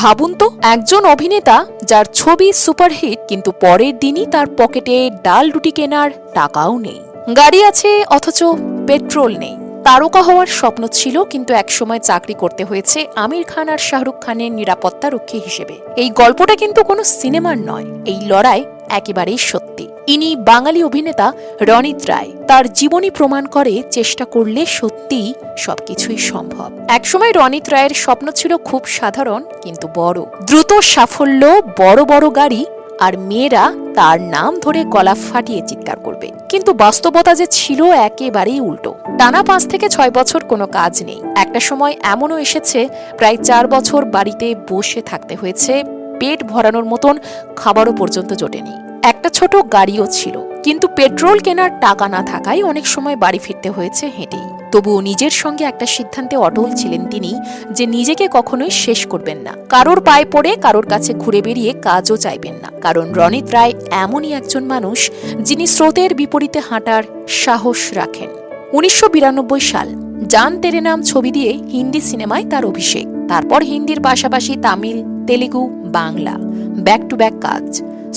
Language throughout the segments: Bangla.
ভাবুন তো, একজন অভিনেতা যার ছবি সুপারহিট কিন্তু পরের দিনই তার পকেটে ডাল রুটি কেনার টাকাও নেই। গাড়ি আছে, অথচ পেট্রোল নেই। তারকা হওয়ার স্বপ্ন ছিল, কিন্তু একসময় চাকরি করতে হয়েছে আমির খান আর শাহরুখ খানের নিরাপত্তা রক্ষী হিসেবে। এই গল্পটা কিন্তু কোনো সিনেমার নয়, এই লড়াই একেবারেই সত্যি। ইনি বাঙালি অভিনেতা রনিত রায়। তার জীবনী প্রমাণ করে চেষ্টা করলে সত্যিই সবকিছুই সম্ভব। একসময় রনিত রায়ের স্বপ্ন ছিল খুব সাধারণ, কিন্তু বড়। দ্রুত সাফল্য, বড় বড় গাড়ি আর মেয়েরা তার নাম ধরে গলা ফাটিয়ে চিৎকার করবে। কিন্তু বাস্তবতা যে ছিল একেবারেই উল্টো। টানা পাঁচ থেকে ছয় বছর কোনো কাজ নেই। একটা সময় এমনও এসেছে, প্রায় চার বছর বাড়িতে বসে থাকতে হয়েছে, পেট ভরানোর মতন খাবারও পর্যন্ত জোটেনি। একটা ছোট গাড়িও ছিল, কিন্তু পেট্রোল কেনার টাকা না থাকায় অনেক সময় বাড়ি ফিরতে হয়েছে হেঁটেই। তবুও নিজের সঙ্গে একটা সিদ্ধান্তে অটল ছিলেন তিনি যে নিজেকে কখনোই শেষ করবেন না। কারোর পায়ে পড়ে কারোর কাছে ঘুরে বেরিয়ে কাজও চাইবেন না। কারণ রনিত রায় এমনই একজন মানুষ যিনি স্রোতের বিপরীতে হাঁটার সাহস রাখেন। উনিশশো বিরানব্বই সাল, জান তেরে নাম ছবি দিয়ে হিন্দি সিনেমায় তার অভিষেক। তারপর হিন্দির পাশাপাশি Tamil, Telugu, Bangla. Back to back কাজ।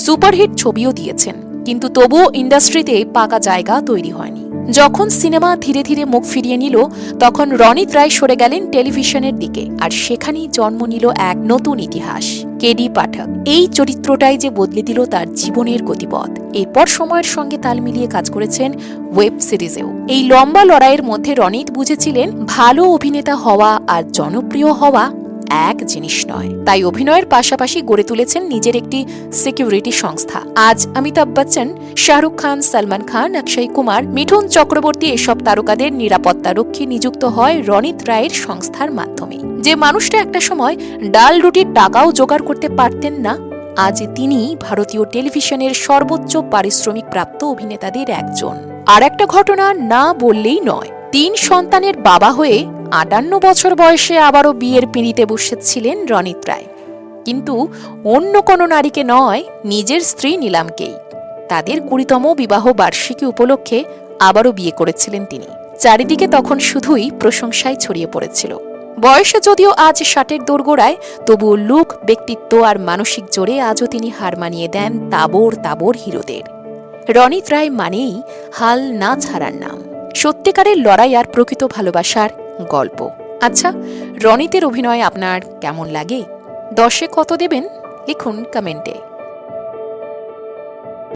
সুপারহিট ছবিও দিয়েছেন, কিন্তু তবুও ইন্ডাস্ট্রিতে পাকা জায়গা তৈরি হয়নি। যখন সিনেমা ধীরে ধীরে মুখ ফিরিয়ে নিল, তখন রনিত রায় সরে গেলেন টেলিভিশনের দিকে, আর সেখানেই জন্ম নিল এক নতুন ইতিহাস, কেডি পাঠক। এই চরিত্রটাই যে বদলে দিল তার জীবনের গতিপথ। এরপর সময়ের সঙ্গে তাল মিলিয়ে কাজ করেছেন ওয়েব সিরিজেও। এই লম্বা লড়াইয়ের মধ্যে রনিত বুঝেছিলেন, ভালো অভিনেতা হওয়া আর জনপ্রিয় হওয়া এক জিনিস নয়। তাই অভিনয়ের পাশাপাশি গড়ে তুলেছেন নিজের একটি সিকিউরিটি সংস্থা। আজ অমিতাভ বচ্চন, শাহরুখ খান, সালমান খান, অক্ষয় কুমার, মিঠুন চক্রবর্তী এসব তারকাদের নিরাপত্তা রক্ষী নিযুক্ত হয় রনিত রায়ের সংস্থার মাধ্যমে। যে মানুষটা একটা সময় ডাল রুটির টাকাও জোগাড় করতে পারতেন না, আজ তিনি ভারতীয় টেলিভিশনের সর্বোচ্চ পারিশ্রমিক প্রাপ্ত অভিনেতাদের একজন। আর একটা ঘটনা না বললেই নয়, তিন সন্তানের বাবা হয়ে আটান্ন বছর বয়সে আবারও বিয়ের পিঁড়িতে বসেছিলেন রনিত রায়। কিন্তু অন্য কোনো নারীকে নয়, নিজের স্ত্রী নীলামকেই। তাদের কুড়িতম বিবাহ বার্ষিকী উপলক্ষে আবারও বিয়ে করেছিলেন তিনি। চারিদিকে তখন শুধুই প্রশংসায় ছড়িয়ে পড়েছিল। বয়সে যদিও আজ ষাটের দোরগোড়ায়, তবুও লুক, ব্যক্তিত্ব আর মানসিক জোরে আজও তিনি হার মানিয়ে দেন তাবর তাবর হিরোদের। রনিত রায় মানেই হাল না ছাড়ার নাম। সত্যিকারের লড়াই আর প্রকৃত ভালোবাসার গল্প। আচ্ছা রনিতের অভিনয় আপনার কেমন লাগে? দশে কত দেবেন? লিখুন কমেন্টে।